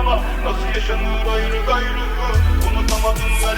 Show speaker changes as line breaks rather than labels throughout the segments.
unutamam Nasıl yaşanır ayrı gayrı? Unutamadım her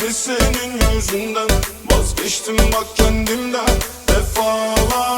Hepsi senin yüzünden Vazgeçtim bak kendimden Defalar